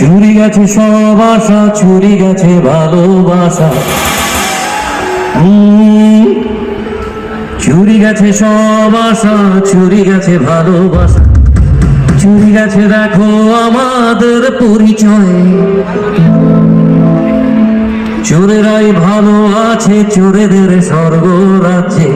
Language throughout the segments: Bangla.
চুরি গেছে সব আশা চুরি গেছে ভালোবাসা। চুরি গেছে সব আশা চুরি গেছে ভালোবাসা। চুরি গেছে দেখো আমাদের পরিচয়। চোরেরাই ভালো আছে, চোরেদের স্বর্গ রাজ্যে।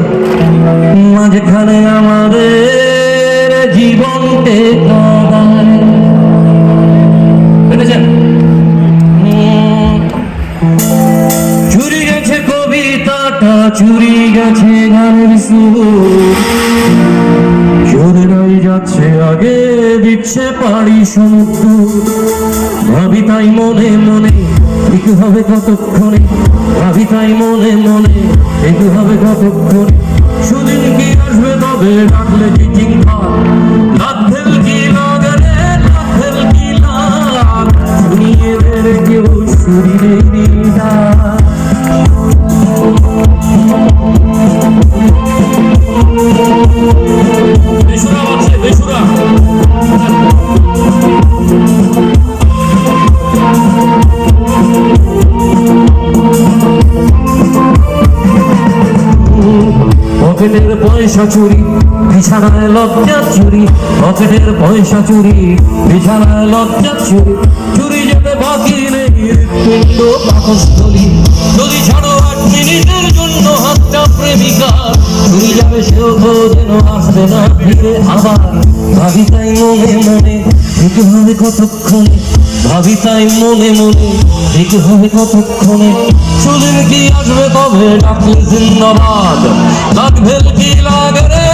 যাচ্ছে আগে, দিচ্ছে পাড়ি সমুদ্র। ভাবি তাই মনে মনে ঠিক হবে কতক্ষণে? ভাবি তাই মনে মনে হবে কতক্ষণে? সুদিন কি আসবে তবে ডাকলে কি কি লাগে কি লাগ শুনিয়ে কেউ শরীরে পকেটের পয়সা চুরি, বিছানায় লজ্জা চুরি, পকেটের পয়সা চুরি, বিছানায় লজ্জা চুরি চুরি যেতে বাকি নেই। হৃৎপিণ্ড যদি ছাড়ো এক মিনিটের জন্য হাতটা প্রেমিকা। চুরি যাবে সেও যেন আসবে না ফিরে আবার। ভাবি মনে মনে দিতে হবে কতক্ষণে? ভাবি তাই মনে মনে দিতে হবে কতক্ষণে? সুদিন কি আসবে তবে ডাকলে জিন্দাবাদ? ভেল কি লাগ রে?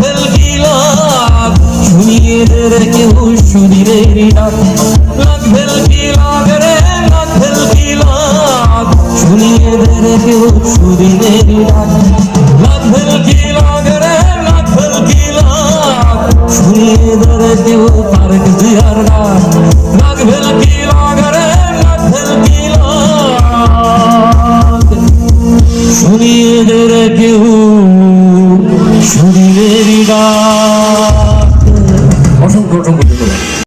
ভেল কি লাগ? শুনিয়ে দে রে কেউ শুনিরে ডাক। লাগ ভেল কি লাগ রে? ভেল কি লাগ? শুনিয়ে দে রে কেউ শুনিরে ডাক। কি লাগ শুনিয়ে দে রে কেউ